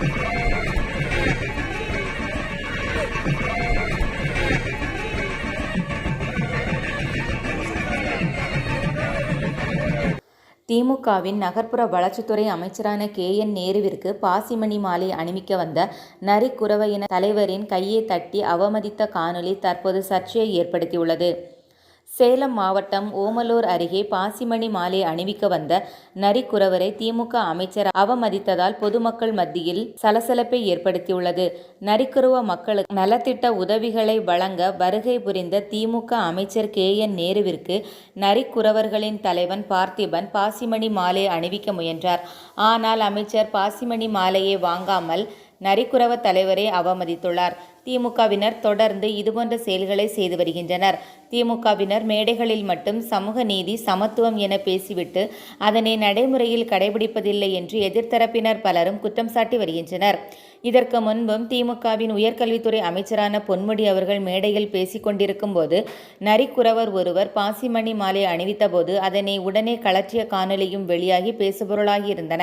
திமுகவின் நகர்ப்புற வளர்ச்சித்துறை அமைச்சரான கே. என். நேருவிற்கு பாசிமணி மாலை அணிவிக்க வந்த நரிக்குறவையின தலைவரின் கையை தட்டி அவமதித்த காணொலி தற்போது சர்ச்சையை ஏற்படுத்தியுள்ளது. சேலம் மாவட்டம் ஓமலூர் அருகே பாசிமணி மாலை அணிவிக்க வந்த நரிக்குறவரை திமுக அமைச்சர் அவமதித்ததால் பொதுமக்கள் மத்தியில் சலசலப்பை ஏற்படுத்தியுள்ளது. நரிக்குறவ மக்களுக்கு நலத்திட்ட உதவிகளை வழங்க வருகை புரிந்த திமுக அமைச்சர் கே. என். நேருவிற்கு நரிக்குறவர்களின் தலைவன் பார்த்திபன் பாசிமணி மாலை அணிவிக்க முயன்றார். ஆனால் அமைச்சர் பாசிமணி மாலையை வாங்காமல் நரிக்குறவ தலைவரை அவமதித்துள்ளார். திமுகவினர் தொடர்ந்து இதுபோன்ற செயல்களை செய்து வருகின்றனர். திமுகவினர் மேடைகளில் மட்டும் சமூக நீதி சமத்துவம் என பேசிவிட்டு அதனை நடைமுறையில் கடைபிடிப்பதில்லை என்று எதிர்த்தரப்பினர் பலரும் குற்றம் சாட்டி வருகின்றனர். இதற்கு முன்பும் திமுகவின் உயர்கல்வித்துறை அமைச்சரான பொன்முடி அவர்கள் மேடையில் பேசிக் கொண்டிருக்கும் போது நரிக்குறவர் ஒருவர் பாசிமணி மாலை அணிவித்த போது அதனை உடனே கழற்றிய காணொலியும் வெளியாகி பேசுபொருளாகியிருந்தன.